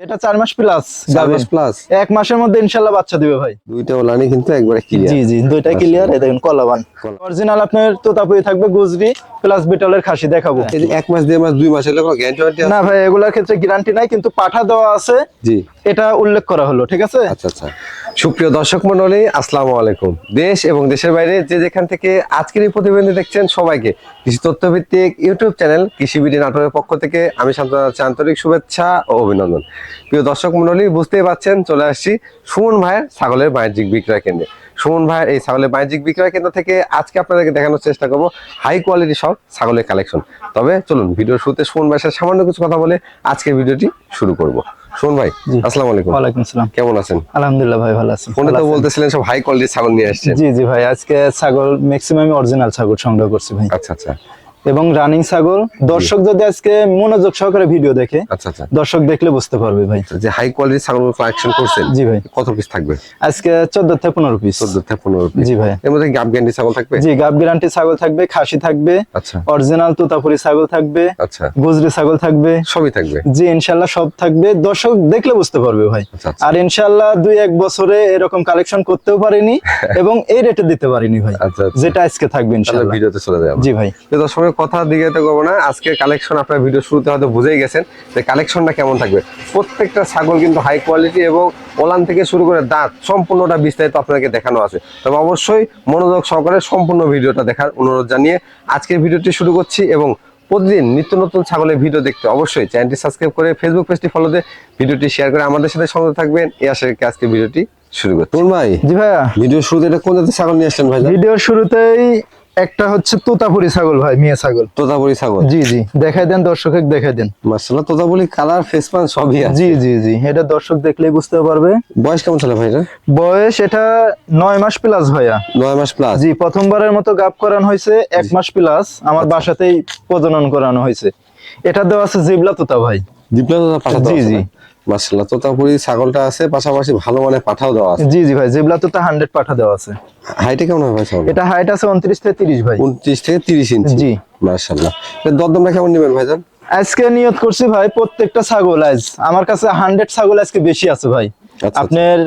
এটা চার মাস প্লাস মাস প্লাস এক মাসের মধ্যে ইনশাল্লাহ বাচ্চা দিবে ভাই। দুইটা ওলানি কিন্তু একবারে জি ক্লিয়ার জি দুইটা ক্লিয়ার এই দেখেন কলাবান। কলা। অরিজিনাল আপনার তোতাপুরি থাকবে গুজরি প্লাস বিটলের খাসি দেখাবো। এক মাস দেড় মাস দুই মাসের না ভাই এগুলোর ক্ষেত্রে গ্যারান্টি নাই কিন্তু পাঠা দেওয়া আছে। জি। এটা উল্লেখ করা হলো, ঠিক আছে? আচ্ছা আচ্ছা। সুপ্রিয় দর্শক মন্ডলী আসসালামু আলাইকুম। দেশ এবং দেশের বাইরে যে যেখান থেকে আজকের এই প্রতিবেদন দেখছেন সবাইকে, কৃষি তথ্যভিত্তিক ইউটিউব চ্যানেল, কৃষি নাটকের পক্ষ থেকে আমি শান্তনা আন্তরিক শুভেচ্ছা ও অভিনন্দন। প্রিয় দর্শক মন্ডলী বুঝতেই পারছেন, চলে আসছি সুমন ভাইয়ের ছাগলের বাণিজ্যিক বিক্রয় কেন্দ্রে। সুমন ভাইয়ের এই ছাগলের বাণিজ্যিক বিক্রয় কেন্দ্র থেকে আজকে আপনাদেরকে দেখানোর চেষ্টা করব হাই কোয়ালিটি সব ছাগলের কালেকশন তবে চলুন ভিডিও শুরুতে সুমন ভাইয়ের সাথে সামান্য কিছু কথা বলে আজকে ভিডিওটি শুরু করব। সুমন ভাই। আসসালামু আলাইকুম। ওয়ালাইকুম সালাম কেমন আছেন? আলহামদুলিল্লাহ ভাই ভালো আছি। ফোনে তো বলতেছিলেন সব হাই কোয়ালিটির ছাগল নিয়ে আসছে জি জি ভাই আজকে ছাগল ম্যাক্সিমাম অরিজিনাল ছাগল সংগ্রহ করছি ভাই। আচ্ছা আচ্ছা। এবং রানিং ছাগল। দর্শক যদি আজকে মনোযোগ সহকারে ভিডিও দেখে আচ্ছা আচ্ছা। দর্শক দেখলে বুঝতে পারবে ভাই। যে হাই কোয়ালিটির ছাগল কালেকশন করছেন জি ভাই। কত পিস থাকবে? আজকে চোদ্দ থেকে পনেরো পিস চোদ্দ থেকে পনেরো পিস জি ভাই। এর মধ্যে গাব গ্যান্ডি ছাগল থাকবে? জি গাব গ্যারান্টি ছাগল থাকবে খাসি থাকবে আচ্ছা। অরিজিনাল তোতাপুরি ছাগল থাকবে আচ্ছা। গুজরি ছাগল থাকবে। সবই থাকবে? জি ইনশাল্লাহ সব থাকবে। দর্শক দেখলে বুঝতে পারবে ভাই। আচ্ছা আচ্ছা। আর ইনশাআল্লাহ দুই এক বছরে এরকম কালেকশন করতেও পারিনি এবং এই রেটে দিতে পারিনি ভাই। আচ্ছা আচ্ছা। যেটা আজকে থাকবে তাহলে ইনশাল্লাহ। ভিডিওতে চলে যাব জি ভাই। তো দর্শকের কথা দিকে তো করব না। আজকের কালেকশন আপনার ভিডিও শুরুতে হয়তো বুঝেই গেছেন যে কালেকশনটা কেমন থাকবে। প্রত্যেকটা ছাগল কিন্তু হাই কোয়ালিটি এবং ওলান থেকে শুরু করে দাঁত সম্পূর্ণটা বিস্তারিত আপনাকে দেখানো আছে। তবে অবশ্যই মনোযোগ সহকারে সম্পূর্ণ ভিডিওটা দেখার অনুরোধ জানিয়ে আজকের ভিডিওটি শুরু করছি এবং প্রতিদিন নিত্য নতুন ছাগলের ভিডিও দেখতে অবশ্যই চ্যানেলটি সাবস্ক্রাইব করে ফেসবুক পেজটি ফলো দিয়ে ভিডিওটি শেয়ার করে আমাদের সাথে সঙ্গে থাকবেন। এই আশা আজকে ভিডিওটি শুরু করছি। ভাই জি ভাইয়া। ভিডিও শুরুতে এটা কোন জাতের ছাগল নিয়ে আসছেন ভাই ভিডিওর শুরুতেই একটা হচ্ছে তোতাপুরি ছাগল ভাই মেয়ে ছাগল। তোতাপুরি ছাগল? জি জি। দেখাই দেন দর্শক দেখাই দেন। মার্শাল্লাহ তোতাপুরি কালার ফেস পান সবই আছে। জি জি জি। এটা দর্শক দেখলেই বুঝতে পারবে। বয়স কেমন ছিল ভাই এটা বয়স এটা নয় মাস প্লাস ভাইয়া। নয় মাস প্লাস জি প্রথমবারের মতো গাপ করানো হয়েছে এক মাস প্লাস আমার বাসাতেই প্রজনন করানো হয়েছে। এটা দেওয়া আছে জিবলা তোতা ভাই। ডিপ্লো পাঠা জি, জি। তোতাপুরি ছাগলটা আছে পাশাপাশি ভালো মানে পাঠাও দেওয়া আছে। জি জি ভাই জিবলা তোতা পাঠা দেওয়া আছে। হাইটে কেমন হবে ছাগল এটা হাইট আছে উনত্রিশ থেকে তিরিশ ভাই। উনত্রিশ থেকে তিরিশ ইঞ্চি। জি। মার্শাল্লাহ এর দরদামটা কেমন নেবেন ভাইজান? আজকে নিয়ত করছি ভাই প্রত্যেকটা ছাগল আজ আমার কাছে হান্ড্রেড ছাগল আজকে বেশি আছে ভাই। আচ্ছা। আপনার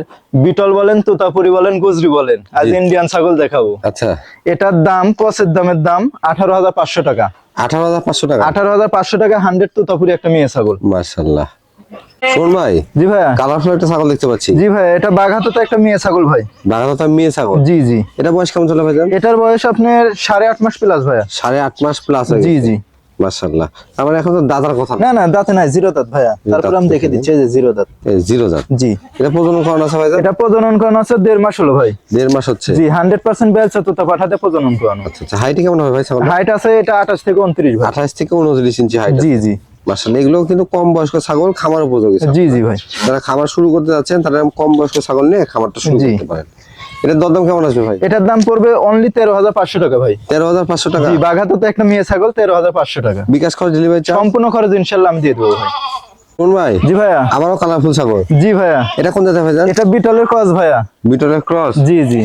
বিটল বলেন তোতাপুরি বলেন গুজরি বলেন আজ ইন্ডিয়ান ছাগল দেখাবো। আচ্ছা। এটার দাম কসের দামের দাম আঠারো হাজার পাঁচশো টাকা। আঠারো হাজার পাঁচশো টাকা? আঠারো হাজার পাঁচশো টাকা হান্ড্রেড তোতাপুরি একটা মেয়ে ছাগল। মার্শাল্লাহ শোন ভাই জি ভাইয়া। কালারফুল একটা ছাগল দেখতে পাচ্ছি। জি ভাই এটা একটা মেয়ে ছাগল ভাই। মেয়ে ছাগল? জি জি। এটা বয়স কেমন চলে ভাইজান এটার বয়স আপনার সাড়ে আট মাস প্লাস ভাইয়া। সাড়ে আট মাস প্লাস জি জি। মানে এখন তো দাদার কথা। না না দাঁতে নাই জিরো দাঁত ভাইয়া। তারপর আমি দেখে দিচ্ছি যে জিরো দাঁত। জিরো জাত জি। এটা প্রজনন করানো আছে ভাইজান এটা প্রজনন করানো আছে দেড় মাস হলো ভাই। দেড় মাস হচ্ছে। জি পাঠাতে প্রজনন আচ্ছা আচ্ছা। হাইটে কেমন হবে ভাই ছাগল হাইট আছে এটা আঠাশ থেকে উনত্রিশ ভাই। আঠাশ থেকে উনত্রিশ ইঞ্চি হাইট জি জি। এগুলো কিন্তু কম বয়স্ক ছাগল খামার উপযোগী জি জি ভাই। যারা খামার শুরু করতে যাচ্ছেন তারা কম বয়স্ক ছাগল নিয়ে খামারটা শুরু করতে পারেন। এটার দরদাম কেমন আসবে ভাই? এটার দাম পড়বে অনলি তেরো হাজার পাঁচশো টাকা ভাই। তেরো হাজার পাঁচশো টাকা? বাঘাতে তো একটা মেয়ে ছাগল তেরো হাজার পাঁচশো টাকা। বিকাশ খরচ ডেলিভারি সম্পূর্ণ খরচ ইনশাল্লাহ আমি দিয়ে দেবো ভাই। কোন ভাই? জি ভাইয়া। আমারও কালারফুল ছাগল। জি ভাইয়া। এটা কোন জাতের ভাই এটা বিটলের কস ভাইয়া। বিটলের ক্রস জি জি।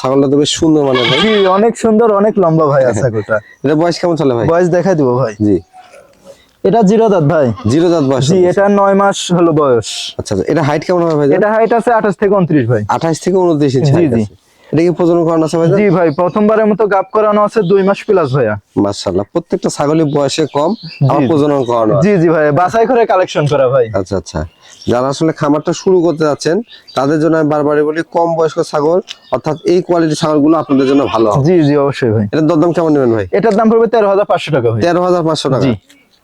ছাগলটা তো বেশ সুন্দর মানে ভাই। জি অনেক সুন্দর অনেক লম্বা ভাইয়া ছাগলটা। এটা বয়স কেমন চলে ভাই? বয়স দেখাই দিব ভাই। জি। এটা জিরো দাঁত ভাই। জিরো জাত বয়স জি এটা নয় মাস হলো বয়স। আচ্ছা আচ্ছা এটা হাইট কেমন হবে ভাই? এটা হাইট আছে আঠাশ থেকে উনত্রিশ ভাই। আঠাশ থেকে উনত্রিশ ইঞ্চি জি, জি। এটা কি প্রজনন করানো আছে ভাই? জি ভাই প্রথমবারের মতো গাপ করানো আছে দুই মাস প্লাস ভাইয়া। মার্শাল্লাহ প্রত্যেকটা ছাগলের বয়সে কম আমার জি। প্রজনন করানো জি জি ভাই বাছাই করে কালেকশন করা ভাই। আচ্ছা আচ্ছা। যারা আসলে খামারটা শুরু করতে যাচ্ছেন তাদের জন্য আমি বারবারই বলি কম বয়স্ক ছাগল অর্থাৎ এই কোয়ালিটির ছাগলগুলো আপনাদের জন্য ভালো জি জি অবশ্যই ভাই। এটার দরদাম কেমন নেবেন ভাই? এটার দাম পড়বে তেরো হাজার পাঁচশো টাকা ভাই। তেরো হাজার পাঁচশো টাকা। জি।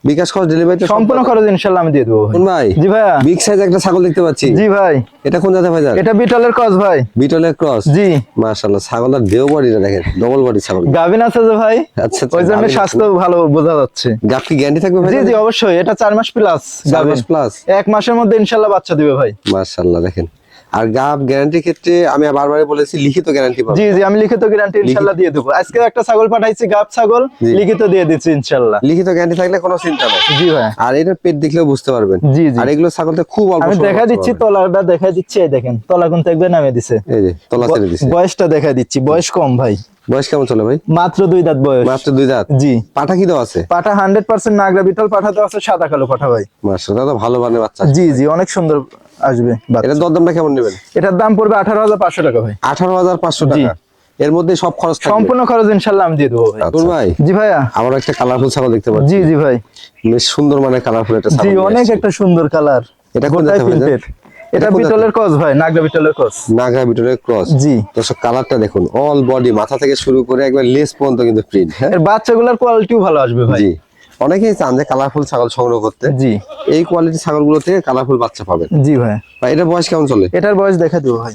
বিকাশ খরচ ডেলিভারি সম্পূর্ণ খরচ ইনশাল্লাহ আমি দিয়ে দেবো ভাই। ভাই? জি ভাইয়া। বিগ সাইজ একটা ছাগল দেখতে পাচ্ছি। জি ভাই। এটা কোন জাতের ভাই এটা বিটলের কস ভাই। বিটলের ক্রস জি। মাশাআল্লাহ ছাগলের দেহ বডিটা দেখেন ডবল বডি ছাগল। গাভিন আছে যে ভাই? আচ্ছা আচ্ছা, ওই জন্য স্বাস্থ্য ভালো বোঝা যাচ্ছে। গাভ কি গ্যারান্টি থাকবে ভাই জি জি অবশ্যই। এটা চার মাস প্লাস গাভিন। প্লাস এক মাসের মধ্যে ইনশাল্লাহ বাচ্চা দিবে ভাই। মাশাআল্লাহ দেখেন। আর গাভ গ্যারান্টির ক্ষেত্রে আমি বারবারই বলেছি লিখিত গ্যারান্টি পাবো। জি জি আমি লিখিত গ্যারান্টি ইনশাল্লাহ দিয়ে দেবো। আজকে একটা ছাগল পাঠাইছি গাব ছাগল লিখিত দিয়ে দিচ্ছি ইনশাল্লাহ। লিখিত গ্যারান্টি থাকলে কোনো চিন্তা নেই। জি ভাই। আর এটা পেট দেখলেও বুঝতে পারবেন। জি জি। আর এগুলো ছাগলতে খুব অল্প আমি দেখা দিচ্ছি। তলাটা দেখা দিচ্ছি এই দেখেন তলা কোন থাকবে নামে দিছে। এই যে তলা ছেড়ে দিছে। বয়সটা দেখা দিচ্ছি বয়স কম ভাই। বয়স কেমন চলে ভাই? মাত্র দুই দাঁত বয়স। মাত্র দুই দাঁত? জি। পাঠা কি দেওয়া আছে? পাঠা হান্ড্রেড পার্সেন্ট নাগরা বিটল পাঠা দেওয়া আছে সাদা কালো পাঠা ভাই। মার্শাল্লাহ তো ভালো মানের বাচ্চা। জি জি অনেক সুন্দর আসবে বাচ্চা। এটা দরদামটা কেমন নেবেন? এটার দাম পড়বে আঠারো হাজার পাঁচশো টাকা ভাই। আঠারো হাজার পাঁচশো টাকা। এর মধ্যে সব খরচ সম্পূর্ণ খরচ ইনশাল্লাহ আমি দিয়ে দেবো ভাই। ভাই। জি ভাইয়া। আমার একটা কালারফুল ছাগল দেখতে পাচ্ছি। জি জি ভাই। বেশ সুন্দর মানে কালারফুল একটা জি ছাগল নিয়ে অনেক একটা সুন্দর কালার এটা কোন জাতের? এটা? বিটলের কস ভাই নাগরা বিটলের কস নাগরা ভিতরে ক্রস জি। দর্শক কালারটা দেখুন। অল বডি মাথা থেকে শুরু করে একবার লেস পর্যন্ত কিন্তু প্রিন্ট হ্যাঁ? এর বাচ্চাগুলোর কোয়ালিটিও ভালো আসবে ভাই। জি। অনেকেই চান যে কালারফুল ছাগল সংগ্রহ করতে। জি। এই কোয়ালিটি ছাগলগুলো থেকে কালারফুল বাচ্চা পাবেন। জি ভাই। ভাই এটা বয়স কেমন চলে? এটার বয়স দেখা দেবো ভাই।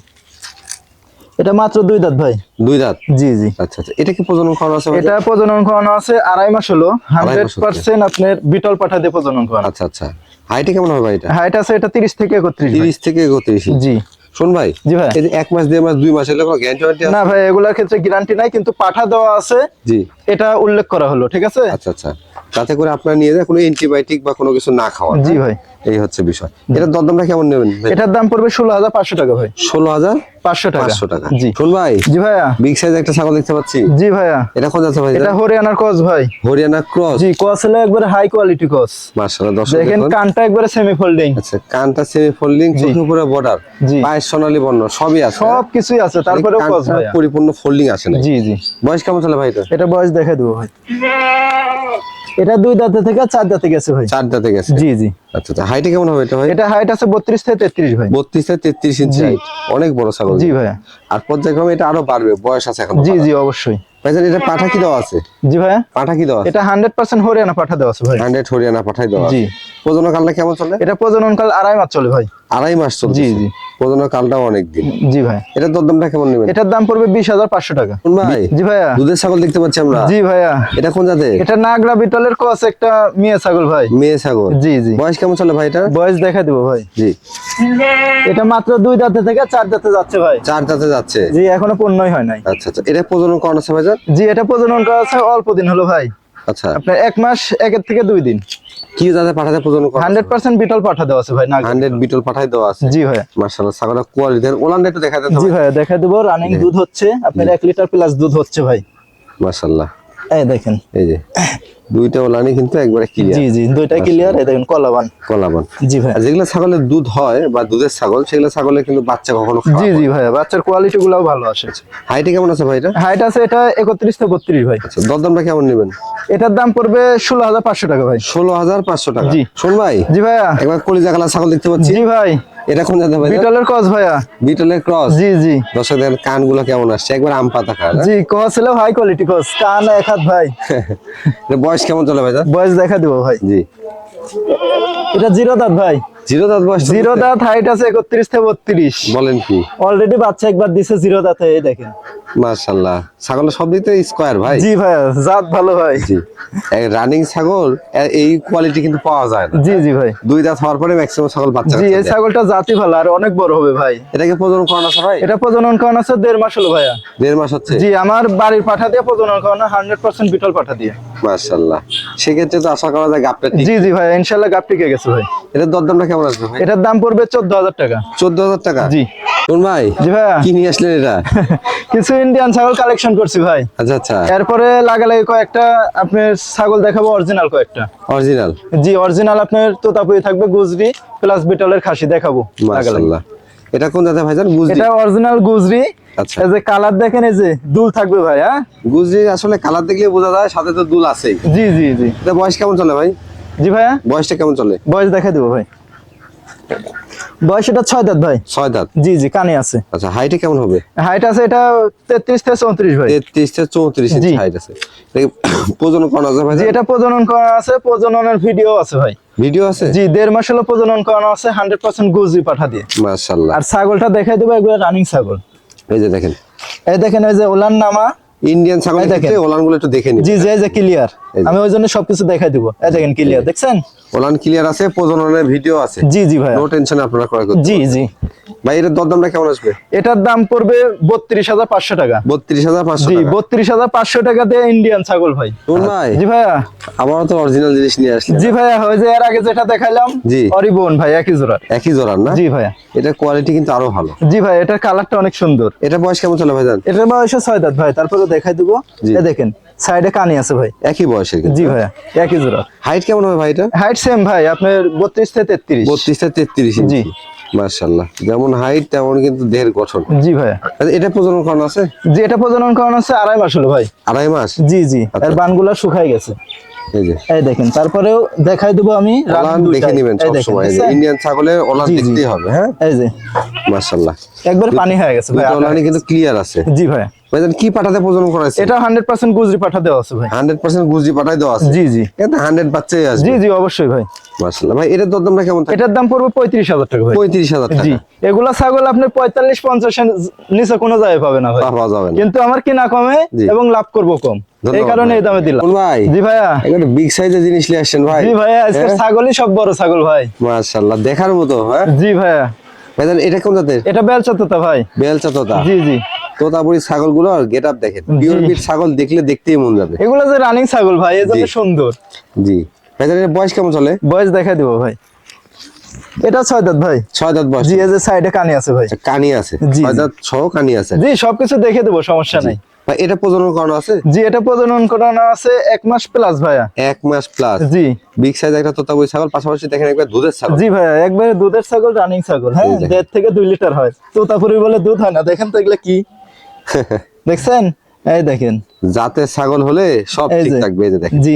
এটা মাত্র দুই দাঁত ভাই। দুই দাঁত? জি জি। আচ্ছা আচ্ছা। এটা কি প্রজনন করানো আছে এটা প্রজনন করানো আছে আড়াই মাস হলো। হান্ড্রেড হচ্ছে। পার্সেন্ট আপনার বিটল পাঠা দিয়ে প্রজনন করানো। আচ্ছা আচ্ছা। হাইটে কেমন হবে ভাই এটা? হাইট আছে এটা তিরিশ থেকে একত্রিশ ভাই। তিরিশ থেকে একত্রিশ জি। শোন ভাই জি ভাই। এই যে এক মাস দেড় মাস দুই মাস কোনো গ্যারান্টি ওয়ারেন্টি না ভাই এগুলার ক্ষেত্রে গ্যারান্টি নাই কিন্তু পাঠা দেওয়া আছে। জি। এটা উল্লেখ করা হলো ঠিক আছে? আচ্ছা আচ্ছা। যাতে করে আপনারা নিয়ে যায় কোনো অ্যান্টিবায়োটিক বা কোনো কিছু না খাওয়া জি ভাই। এই হচ্ছে বিষয়। এটার দরদামটা কেমন নেবেন এটার দাম পড়বে ষোলো হাজার পাঁচশো টাকা ভাই। ষোলো হাজার পাঁচশো টাকা। পাঁচশো টাকা জি। শোন ভাই জি ভাইয়া। বিগ সাইজ একটা ছাগল দেখতে পাচ্ছি। জি ভাইয়া। এটা কোন যাচ্ছে ভাই? এটা হরিয়ানার কস ভাই। হরিয়ানা ক্রস? জি কস হলো একবারে হাই কোয়ালিটি কস মার্শাল্লাহ দর্শক দেখেন কানটা একবারে সেমি ফোল্ডিং আচ্ছা কানটা সেমি ফোল্ডিং চোখের উপরে বর্ডার। পায়ের সোনালী বর্ণ সবই আছে। সব কিছুই আছে তারপরে কানটা ভাইয়া। পরিপূর্ণ ফোল্ডিং আসে না জি জি। বয়স কেমন চলে ভাই এটা এটা বয়স দেখা দেবো ভাই। এটা দুই দাঁতে থেকে চার দাঁতে গেছে ভাই। চার দাঁতে গেছে? জি জি। আচ্ছা আচ্ছা হাইটে কেমন হবে এটা ভাই? এটা হাইট আছে বত্রিশ থেকে তেত্রিশ ভাই। বত্রিশ থেকে তেত্রিশ ইঞ্চি জি। অনেক বড় ছাগল। জি ভাইয়া। আর পর্যায়ক্রমে এটা আরও বাড়বে বয়স আছে এখন জি জি অবশ্যই। ভাইজান এটা পাঠা কি দেওয়া আছে? জি ভাইয়া। পাঠা কি দেওয়া এটা হান্ড্রেড পার্সেন্ট হরিয়ানা পাঠা দেওয়া আছে ভাই। হান্ড্রেড হরিয়ানা পাঠাই দেওয়া আছে। জি। প্রজনন কালটা কেমন চলে? এটা প্রজনন কাল আড়াই মাস চলে ভাই। আড়াই মাস চলছে জি, জি। প্রজনন কালটাও অনেক দিন জি ভাই। এটার দরদামটা কেমন নেবেন? এটার দাম পড়বে বিশ হাজার পাঁচশো টাকা। কোন ভাই? জি ভাইয়া। দুধের ছাগল দেখতে পাচ্ছি আমরা। জি ভাইয়া। এটা কোন জাতের? এটা নাগরা বিটলের কস একটা মেয়ে ছাগল ভাই। মেয়ে ছাগল। জি জি। বয়স কেমন চলে ভাই এটা? বয়স দেখা দেবো ভাই। জি। এটা মাত্র দুই দাঁতে থেকে চার দাঁতে যাচ্ছে ভাই। চার দাঁতে যাচ্ছে। জি এখনও পূর্ণই হয় নাই। আচ্ছা আচ্ছা। এটা প্রজনন করানো আছে ভাইজান জি এটা প্রজনন করা আছে অল্প দিন হলো ভাই। আচ্ছা। আপনার এক মাস একের থেকে দুই দিন। কি জাতে পাঠাতে প্রজন করা হান্ড্রেড পার্সেন্ট বিটল পাঠা দেওয়া আছে ভাই না 100 বিটল পাঠাই দেওয়া আছে। জি ভাইয়া। মাশাআল্লাহ ছাগলের কোয়ালিটি ওলানটা একটু দেখা দেন জি ভাইয়া দেখা দেবো। রানিং দুধ হচ্ছে আপনার এক লিটার প্লাস দুধ হচ্ছে ভাই। মার্শাল্লাহ এই দেখেন। এই যে দুইটা ওলানি কিন্তু একবারে ক্লিয়ার জি জি দুইটা ক্লিয়ার এই দেখেন কলাবান। কলাবান। জি ভাই। যেগুলো ছাগলের দুধ হয় বা দুধের ছাগল সেগুলো ছাগলের কিন্তু বাচ্চা কখনো জি জি ভাইয়া বাচ্চার কোয়ালিটি গুলাও ভালো আসে। হাইটে কেমন আছে ভাই এটা? হাইট আছে এটা একত্রিশ থেকে বত্রিশ ভাই। আচ্ছা দরদামটা কেমন নেবেন? এটার দাম পড়বে ষোলো হাজার পাঁচশো টাকা ভাই। ষোলো হাজার পাঁচশো টাকা। জি। শোন ভাই জি ভাইয়া। একবার কলিজা কালার ছাগল দেখতে পাচ্ছি। জি ভাই। এটা কোন জাতের ভাই? বিটলের ক্রস ভাইয়া। বিটলের ক্রস জি জি। দর্শক দেখেন কানগুলো কেমন আসছে? একবার আম পাতা খায় জি ক্রস ছিল হাই কোয়ালিটি ক্রস কান এক হাত ভাই। এটা বয়স কেমন চলে ভাই বয়স দেখা দিব ভাই। জি। এটা জিরো দাঁত ভাই। জিরো দাঁত বয়স জিরো দাঁত হাইট আছে একত্রিশ থেকে বত্রিশ। বলেন কি? অলরেডি বাচ্চা একবার দিছে জিরো দাঁতে এই দেখেন। মাশাল্লাহ। ছাগলের সব দিতে স্কোয়ার ভাই। জি ভাইয়া জাত ভালো ভাই। জি। রানিং ছাগল এই কোয়ালিটি কিন্তু পাওয়া যায় না। জি জি ভাই। দুই দাঁত হওয়ার পরে ম্যাক্সিমাম ছাগল বাচ্চা জি এই ছাগলটা জাতি ভালো আর অনেক বড় হবে ভাই। এটাকে প্রজনন করানো আছে ভাই? এটা প্রজনন করানো আছে দেড় মাস হলো ভাইয়া। দেড় মাস হচ্ছে। জি আমার বাড়ির পাঠা দিয়ে প্রজনন করানো হান্ড্রেড পার্সেন্ট বিটল পাঠা দিয়ে। মাশাল্লাহ সেক্ষেত্রে তো আশা করা যায় গাপটা জি জি ভাই ইনশাল্লাহ গাপ টিকে গেছে ভাই। এটার দরদামটা কেমন আসবে ভাই? এটার দাম পড়বে চোদ্দ হাজার টাকা। চোদ্দ হাজার টাকা? জি। কোন ভাই জি ভাইয়া কি নিয়ে আসলেন এটা? কিছু ইন্ডিয়ান ছাগল কালেকশন করছি ভাই। আচ্ছা আচ্ছা। এরপরে লাগালাগি কয়েকটা আপনার ছাগল দেখাবো অরিজিনাল কয়েকটা। অরিজিনাল জি অরিজিনাল আপনার তোতাপুরি থাকবে গুজরি প্লাস বিটলের খাসি দেখাবো মাশাল্লাহ এটা কোন দাদা ভাইজান? গুজরি। এটা অরিজিনাল গুজরি। আচ্ছা। এই যে কালার দেখেন এই যে দুল থাকবে ভাই হ্যাঁ? গুজরি আসলে কালার দেখলে বোঝা যায় সাথে তো দুল আছেই। জি জি জি। এটা বয়স কেমন চলে ভাই? জি ভাইয়া? বয়সটা কেমন চলে? বয়স দেখা দেবো ভাই। বয়স এটা ছয় দাঁত ভাই। ছয় দাঁত? জি জি কানে আছে। আচ্ছা হাইটে কেমন হবে? হাইট আছে এটা তেত্রিশ থেকে চৌত্রিশ ভাই। তেত্রিশ থেকে চৌত্রিশ ইঞ্চি হাইট আছে। প্রজনন করানো যায় ভাই এটা প্রজনন করা আছে প্রজননের ভিডিও আছে ভাই। ভিডিও আছে? জি দেড় মাস হলো প্রজনন করানো আছে হান্ড্রেড পার্সেন্ট পাঠা দিয়ে। মাশাল্লাহ আর ছাগলটা দেখাই দেবো একবার রানিং ছাগল। এই যে দেখেন। এই দেখেন এই যে ওলান নামা। ইন্ডিয়ান ছাগলের এই দেখেন। ওলানগুলো একটু দেখে নিন জি যে যে ক্লিয়ার এই। আমি ওই জন্য সবকিছু দেখাই দিব। এই দেখেন ক্লিয়ার দেখছেন? ওলান ক্লিয়ার আছে প্রজননের ভিডিও আছে। জি জি ভাই নো টেনশন আপনারা ক্রয় করতে জি জি। ভাই এটার দরদামটা কেমন আসবে? এটার দাম পড়বে বত্রিশ হাজার পাঁচশো টাকা। বত্রিশ হাজার পাঁচশো জি টাকা। বত্রিশ হাজার পাঁচশো টাকা দিয়ে ইন্ডিয়ান ছাগল ভাই। কোন ভাই জি ভাইয়া। আবারও তো অরিজিনাল জিনিস নিয়ে আসলে জি ভাইয়া ওই যে এর আগে যেটা দেখাইলাম জি। অরিবন ভাই একই জোড়া একই জোড়ার না? জি ভাইয়া। এটার কোয়ালিটি কিন্তু আরও ভালো। জি ভাই এটার কালারটা অনেক সুন্দর। এটা বয়স কেমন চলে ভাই জান? এটার বয়স ছয় দাঁত ভাই তারপরে দেখাই দেবো। জি। এ দেখেন সাইডে কানি আছে ভাই। একই বয়সের জি ভাইয়া একই জোড়া। হাইট কেমন হবে ভাই এটা? হাইট সেম ভাই আপনার বত্রিশ থেকে তেত্রিশ। বত্রিশ থেকে তেত্রিশ জি। মার্শাল্লাহ যেমন হাইট তেমন কিন্তু দেহের গঠন। জি আচ্ছা, এটা প্রজনন করানো আছে? জি এটা প্রজনন করানো হচ্ছে আড়াই মাস হলো ভাই। আড়াই মাস? জি জি আচ্ছা। এর বানগুলা শুকাই গেছে। এই যে। এই দেখেন তারপরেও দেখাই দেবো আমি ওলান দেখে নিবেন সব সময় ইন্ডিয়ান ছাগলের ওলান। দেখতেই হবে হ্যাঁ? এই যে। মার্শাল্লাহ একবার পানি হয়ে গেছে ভাই কিন্তু ক্লিয়ার আছে। জি ভাই ভাই কি পাঠাতে প্রজনন করাইছে এটা হান্ড্রেড পার্সেন্ট গুজরি পাঠা দেওয়া আছে ভাই। হান্ড্রেড পার্সেন্ট গুজি পাঠাই দেওয়া আছে? জি জি। এটা হান্ড্রেড বাচ্চাই আসবে। জি জি অবশ্যই ভাই। মার্শাল্লাহ ভাই এটার দরদামটা কেমন থাকে? এটার দাম পড়বে পঁয়ত্রিশ হাজার টাকা ভাই। পঁয়ত্রিশ হাজার জি। এগুলা ছাগল আপনার পঁয়তাল্লিশ পঞ্চাশের নিচে কোনো জায়গায় পাবে না ভাই। পাওয়া যাবে না। কিন্তু আমার কিনা কমে এবং লাভ করব কম। এই কারণে এই দামে দিলাম। ভাই? জি ভাইয়া। বিগ সাইজের জিনিস নিয়ে আসছেন ভাই। জি ভাইয়া আজকে হ্যাঁ? ছাগলই সব বড় ছাগল ভাই। মার্শাল্লাহ দেখার মতো হ্যাঁ? জি ভাইয়া। ভাই এটা কোন জাতের? এটা বেলচা তোতা ভাই। বেলচা তোতা জি জি। তোতাপুরি ছাগলগুলো গেট আপ দেখেন পিওর। বিট ছাগল দেখলে দেখতেই মন যাবে। এগুলো যে রানিং ছাগল ভাই এই জন্য সুন্দর। জি। ভাই বয়স কেমন চলে? বয়স দেখা দিব ভাই। এটা ছয় দাঁত ভাই। ছয় দাঁত বয়স। জি সাইডে কানি আছে ভাই। কানি আছে। ছয় দাঁত সহ কানি আছে। জি সবকিছু দেখে দেবো সমস্যা নাই। ভাই এটা প্রজনন করানো আছে? জি এটা প্রজনন করানো আছে এক মাস প্লাস ভাইয়া। এক মাস প্লাস জি। বিগ সাইজ একটা তোতাপুরি ছাগল পাশাপাশি দেখেন একবার দুধের ছাগল। জি ভাইয়া একবারে দুধের ছাগল রানিং ছাগল হ্যাঁ? দেড় থেকে দুই লিটার হয়। তোতাপুরি বলে দুধ হয় না দেখেন তো এগুলো কি? দেখছেন? এই দেখেন। জাতের ছাগল হলে সব ঠিক থাকবে এই যে দেখেন। জি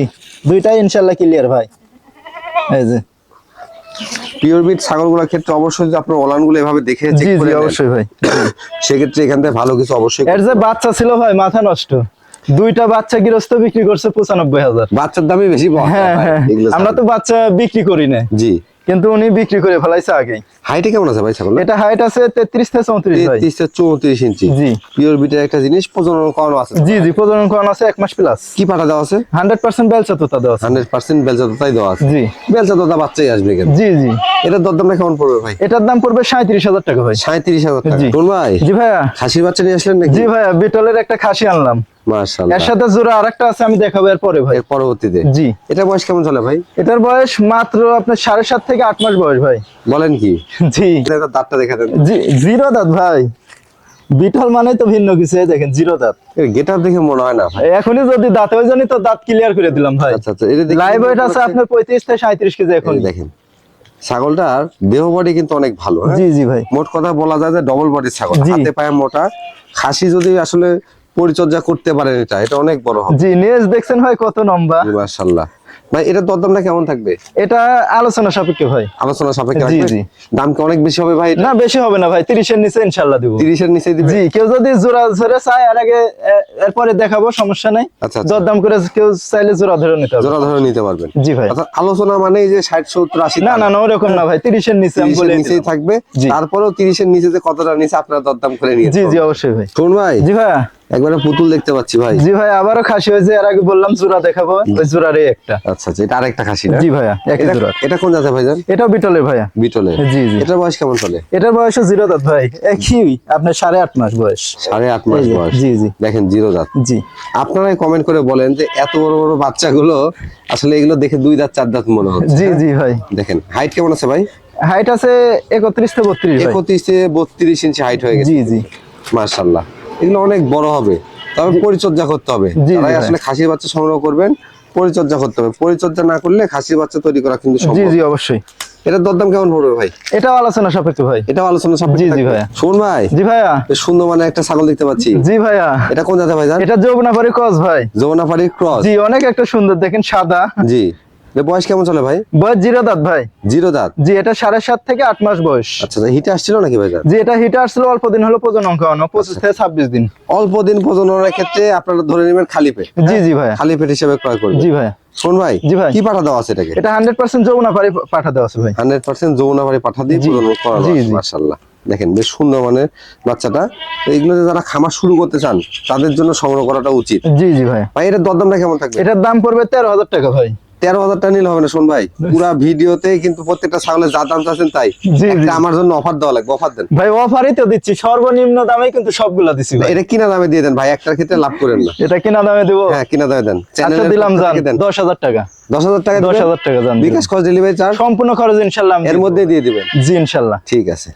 দুইটাই ইনশাল্লাহ ক্লিয়ার ভাই। এই যে। পিওর বিট ছাগলগুলোর ক্ষেত্রে অবশ্যই যদি আপনার ওলানগুলো এভাবে দেখে চেক করে অবশ্যই ভাই। সেক্ষেত্রে এখান থেকে ভালো কিছু অবশ্যই এর যে বাচ্চা ছিল ভাই মাথা নষ্ট। দুইটা বাচ্চা গৃহস্থ বিক্রি করছে পঁচানব্বই হাজার। বাচ্চার দামই বেশি হ্যাঁ হ্যাঁ। আমরা তো বাচ্চা বিক্রি করি না। জি। কিন্তু উনি বিক্রি করে ফেলাইছে আগেই। হাইটে কেমন আছে ভাই ছাগল এটা হাইট আছে তেত্রিশ থেকে চৌত্রিশ ভাই। তেত্রিশ থেকে চৌত্রিশ ইঞ্চি। জি। পিওর বিটের একটা জিনিস প্রজনন করানো আছে। জি জি প্রজনন করানো আছে এক মাস প্লাস কি পাঠা দেওয়া আছে? হান্ড্রেড পার্সেন্ট বেলচা তোতা দেওয়া আছে। হান্ড্রেড পার্সেন্ট বেলচা তোতাই দেওয়া আছে। জি। বেলচা তোতা বাচ্চাই আসবে কেন জি জি। এটার দরদামটা কেমন পড়বে ভাই? এটার দাম পড়বে সাঁত্রিশ হাজার টাকা ভাই। সাঁত্রিশ হাজার টাকা। জি। ভাই? জি ভাইয়া। খাসির বাচ্চা নিয়ে আসলেন নাকি? জি ভাইয়া বিটলের একটা খাসি আনলাম। মাশাআল্লাহ। এর সাথে জোড়া আরেকটা আছে আমি দেখাবো এর পরে ভাই। এর পরবর্তীতে? জি। এটা বয়স কেমন চলে ভাই? এটার বয়স মাত্র আপনার সাড়ে সাত থেকে আট মাস বয়স ভাই। বলেন কি? জি। এটা দাঁতটা দেখা দেন জি জিরো দাঁত ভাই। বিটল মানে তো ভিন্ন কিছু দেখেন জিরো দাঁত। গেট আপ দেখে মনে হয় না এখনই যদি দাঁত হয়ে জানি তো দাঁত ক্লিয়ার করে দিলাম ভাই। আচ্ছা আচ্ছা এটা লাইভ ওয়েট আছে আপনার পঁয়ত্রিশ থেকে সাঁত্রিশ কেজি এখন দেখেন ছাগলটার দেহ বডি কিন্তু অনেক ভালো হ্যাঁ? জি জি ভাই। মোট কথা বলা যায় যে ডবল বডি ছাগল। হাতে পায়ে মোটা। খাসি যদি আসলে পরিচর্যা করতে পারেন এটা এটা অনেক বড় হবে। জি নেজ দেখছেন ভাই কত লম্বা মাশাআল্লাহ। ভাই এটার দরদামটা কেমন থাকবে? এটা আলোচনা সাপেক্ষে ভাই। আলোচনা সাপেক্ষে জি, জি। দাম কি অনেক বেশি হবে ভাই না বেশি হবে না ভাই তিরিশের নিচে ইনশাল্লাহ দিব। তিরিশের নিচে দিবে? জি কেউ যদি জোড়া ধরে চায় আর আগে এরপরে দেখাবো সমস্যা নাই। আচ্ছা, আচ্ছা। দরদাম করে কেউ চাইলে জোড়া ধরে নিতে পারবে জোড়া ধরে নিতে পারবেন। জি ভাই। অর্থাৎ আলোচনা মানে যে ষাট সত্তর আশি না না না ওরকম না ভাই তিরিশের নিচে আমি বলে নিচেই থাকবে। তারপরেও তিরিশের নিচে যে কতটা নিচে আপনারা দরদাম করে নিয়ে জি জি অবশ্যই ভাই। শোন ভাই। জি ভাইয়া একবারে পুতুল দেখতে পাচ্ছি ভাই। জি ভাই আবারও খাসি হয়েছে এর আগে বললাম জোড়া দেখাবো ওই জোড়ারই একটা। আচ্ছা আচ্ছা এটা আরেকটা খাসি না? জি ভাইয়া একই এটা- জোড়া এটা কোন জাতে ভাইজান এটাও বিটলের ভাইয়া। বিটলে। জি, জি। এটার বয়স কেমন চলে? এটার বয়স জিরো দাঁত ভাই। একই আপনার সাড়ে আট মাস বয়স। সাড়ে আট মাস বয়স। জি, জি। দেখেন জিরো দাঁত। জি। আপনারাই কমেন্ট করে বলেন যে এত বড় বড় বাচ্চাগুলো আসলে এগুলো দেখে দুই দাঁত চার দাঁত মনে হচ্ছে জি জি ভাই। দেখেন হাইট কেমন আছে ভাই? হাইট আছে একত্রিশ থেকে বত্রিশ ভাই। একত্রিশ থেকে বত্রিশ ইঞ্চি হাইট হয়ে গেছে। জি জি। মার্শাল্লাহ এগুলো অনেক বড় হবে। তবে পরিচর্যা করতে হবে। তারাই আসলে খাসির বাচ্চা সংগ্রহ করবেন পরিচর্যা করতে হবে। পরিচর্যা না করলে খাসির বাচ্চা তৈরি করা কিন্তু জি জি অবশ্যই। এটার দরদাম কেমন পড়বে ভাই? এটাও আলোচনা সাপেক্ষে ভাই। এটাও আলোচনা সাপেক্ষে জি, জি। ভাইয়া। শোন ভাই। জি ভাইয়া। সুন্দর মানে একটা ছাগল দেখতে পাচ্ছি। জি ভাইয়া। এটা কোন জাতে ভাই জান? এটা যৌবনাপারি কস ভাই। যমুনাপাড়ির ক্রস। জি অনেক একটা সুন্দর দেখেন সাদা। জি। বয়স কেমন চলে ভাই? বয়স জিরো দাঁত ভাই। জিরো দাঁত? জি এটা সাড়ে সাত থেকে আট মাস বয়স। আচ্ছা আচ্ছা, হিটে আসছিল নাকি ভাই জি এটা হিটে আসছিল অল্প দিন হলো প্রজনন করানো পঁচিশ থেকে ছাব্বিশ দিন। অল্প দিন প্রজননের ক্ষেত্রে আপনারা ধরে নেবেন খালি পেট জি জি ভাইয়া খালি পেট হিসেবে ক্রয় করবেন। জি শোন ভাই জি ভাই। কি পাঠা দেওয়া আছে এটাকে? এটা হান্ড্রেড পার্সেন্ট যৌবনাপারি পাঠা দেওয়া আছে ভাই। হান্ড্রেড পার্সেন্ট যমুনাবাড়ি পাঠা দিয়ে প্রজনন করানো জি, আছে, জি। মাশাআল্লাহ। দেখেন বেশ সুন্দর মানের বাচ্চাটা। এইগুলো যারা খামার শুরু করতে চান তাদের জন্য সংগ্রহ করাটা উচিত। জি জি ভাই। ভাই এটার দরদামটা কেমন থাকবে? এটার দাম পড়বে তেরো হাজার টাকা ভাই। তেরো হাজার টাকা নিলে হবে না শোন ভাই। পুরা ভিডিওতে কিন্তু প্রত্যেকটা ছাগলের যা দাম চাচ্ছেন তাই। আমার জন্য অফার দেওয়া লাগবে অফার দেন। ভাই অফারই তো দিচ্ছি। সর্বনিম্ন দামে কিন্তু সবগুলা দিচ্ছি এটা কিনা দামে দিয়ে দেন ভাই একটার ক্ষেত্রে লাভ করেন না। এটা কিনা দামে দেবো? হ্যাঁ কিনা দামে দেন। চ্যানেলের দিলাম দশ হাজার টাকা। দশ হাজার টাকা দশ হাজার টাকা যান বিকাশ খরচ ডেলিভারি চার্জ সম্পূর্ণ খরচ ইনশাল্লাহ এর মধ্যে দিয়ে দিবেন? জি ইনশাল্লাহ। ঠিক আছে।